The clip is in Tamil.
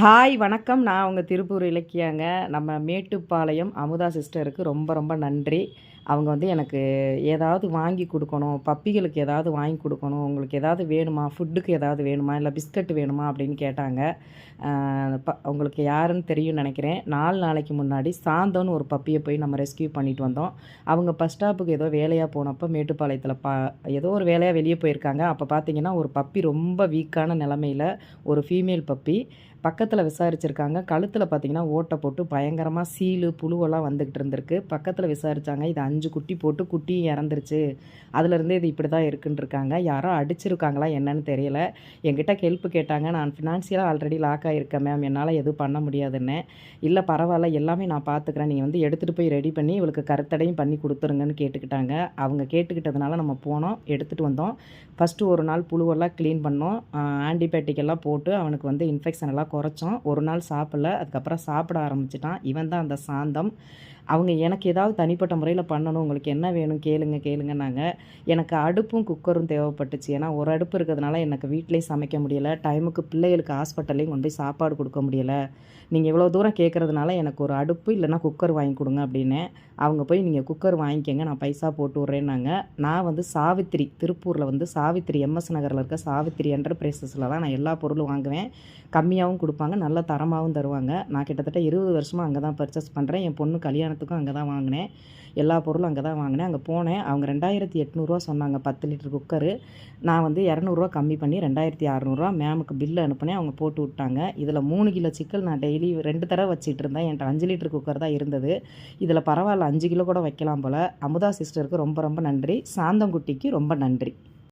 ஹாய் வணக்கம். நான் உங்கள் திருப்பூர் இலக்கியாங்க. நம்ம மேட்டுப்பாளையம் அமுதா சிஸ்டருக்கு ரொம்ப ரொம்ப நன்றி. அவங்க வந்து எனக்கு ஏதாவது வாங்கி கொடுக்கணும் பப்பிகளுக்கு ஏதாவது வாங்கி கொடுக்கணும் உங்களுக்கு ஏதாவது வேணுமா ஃபுட்டுக்கு ஏதாவது வேணுமா இல்லை பிஸ்கட் வேணுமா அப்படின்னு கேட்டாங்க. ப உங்களுக்கு யாருன்னு தெரியும்னு நினைக்கிறேன். நாலு நாளைக்கு முன்னாடி சாந்தோன்னு ஒரு பப்பியை போய் நம்ம ரெஸ்கியூ பண்ணிட்டு வந்தோம். அவங்க பஸ் ஸ்டாப்புக்கு ஏதோ வேலையாக போனப்போ மேட்டுப்பாளையத்தில் பா ஏதோ ஒரு வேலையாக வெளியே போயிருக்காங்க. அப்போ பார்த்தீங்கன்னா ஒரு பப்பி ரொம்ப வீக்கான நிலமையில் ஒரு ஃபீமேல் பப்பி. பக்கத்தில் விசாரிச்சிருக்காங்க. கழுத்தில் பார்த்தீங்கன்னா ஓட்டை போட்டு பயங்கரமாக சீலு புழுவெல்லாம் வந்துக்கிட்டு இருந்திருக்கு. பக்கத்தில் விசாரிச்சாங்க. இது அஞ்சு குட்டி போட்டு குட்டியும் இறந்துருச்சு. அதுலேருந்து இது இப்படி தான் இருக்குன்னு இருக்காங்க. யாரோ அடிச்சிருக்காங்களா என்னன்னு தெரியல. என்கிட்ட ஹெல்ப் கேட்டாங்க. நான் ஃபினான்ஷியலாக ஆல்ரெடி லாக் ஆகிருக்கேன் மேம் என்னால் எதுவும் பண்ண முடியாதுன்னு. இல்லை பரவாயில்ல. எல்லாமே நான் பார்த்துக்கிறேன் நீங்கள் வந்து எடுத்துகிட்டு போய் ரெடி பண்ணி இவளுக்கு கருத்தடையும் பண்ணி கொடுத்துருங்கன்னு கேட்டுக்கிட்டாங்க. அவங்க கேட்டுக்கிட்டதுனால நம்ம போனோம் எடுத்துகிட்டு வந்தோம். ஃபஸ்ட்டு ஒரு நாள் புழுவெல்லாம் க்ளீன் பண்ணோம். ஆன்டிபயோட்டிக் எல்லாம் போட்டு அவனுக்கு வந்து இன்ஃபெக்ஷன் எல்லாம் குறைச்சோம் ஒரு நாள் சாப்பிடல. அதுக்கப்புறம் சாப்பிட ஆரம்பிச்சிட்டான். இவன் தான் அந்த சாந்தம். அவங்க எனக்கு ஏதாவது தனிப்பட்ட முறையில் பண்ணணும். உங்களுக்கு என்ன வேணும் கேளுங்க கேளுங்கன்னாங்க. எனக்கு அடுப்பும் குக்கரும் தேவைப்பட்டுச்சு. ஏன்னா ஒரு அடுப்பு இருக்கிறதுனால எனக்கு வீட்டிலேயே சமைக்க முடியலை. டைமுக்கு பிள்ளைகளுக்கு ஹாஸ்பிட்டல்லையும் கொண்டு போய் சாப்பாடு கொடுக்க முடியலை. நீங்கள் இவ்வளோ தூரம் கேட்குறதுனால எனக்கு ஒரு அடுப்பு இல்லைன்னா குக்கர் வாங்கி கொடுங்க அப்படின்னு அவங்க போய் நீங்கள் குக்கர் வாங்கிக்கங்க. நான் பைசா போட்டு விட்றேன்னாங்க. நான் வந்து சாவித்திரி திருப்பூரில் வந்து சாவித்திரி எம்எஸ் நகரில் இருக்க சாவித்திரி என்டர்பிரைசஸில் தான் நான் எல்லா பொருளும் வாங்குவேன். கம்மியாகவும் கொடுப்பாங்க. நல்ல தரமாகவும் தருவாங்க. நான் கிட்டத்தட்ட இருபது வருஷமாக அங்கே தான் பர்ச்சேஸ் பண்ணுறேன் என் பொண்ணு கல்யாணத்துக்கும் அங்கே தான் வாங்கினேன். எல்லா பொருளும் அங்கே தான் வாங்கினேன். அங்கே போனேன். அவங்க ரெண்டாயிரத்தி எட்நூறுரூவா சொன்னாங்க. பத்து லிட்டர் குக்கரு நான் வந்து இரநூறுவா கம்மி பண்ணி ரெண்டாயிரத்தி அறநூறுவா மேமுக்கு பில்லு அனுப்புனேன். அவங்க போட்டு விட்டாங்க. இதில் மூணு கிலோ சிக்கல் நான் டெய்லி ரெண்டு தடவை வச்சுட்டு இருந்தேன். என்கிட்ட அஞ்சு லிட்டர் குக்கர் தான் இருந்தது. இதில் பரவாயில்ல அஞ்சு கிலோ கூட வைக்கலாம் போல். அமுதா சிஸ்டருக்கு ரொம்ப ரொம்ப நன்றி. சாந்தங்குட்டிக்கு ரொம்ப நன்றி.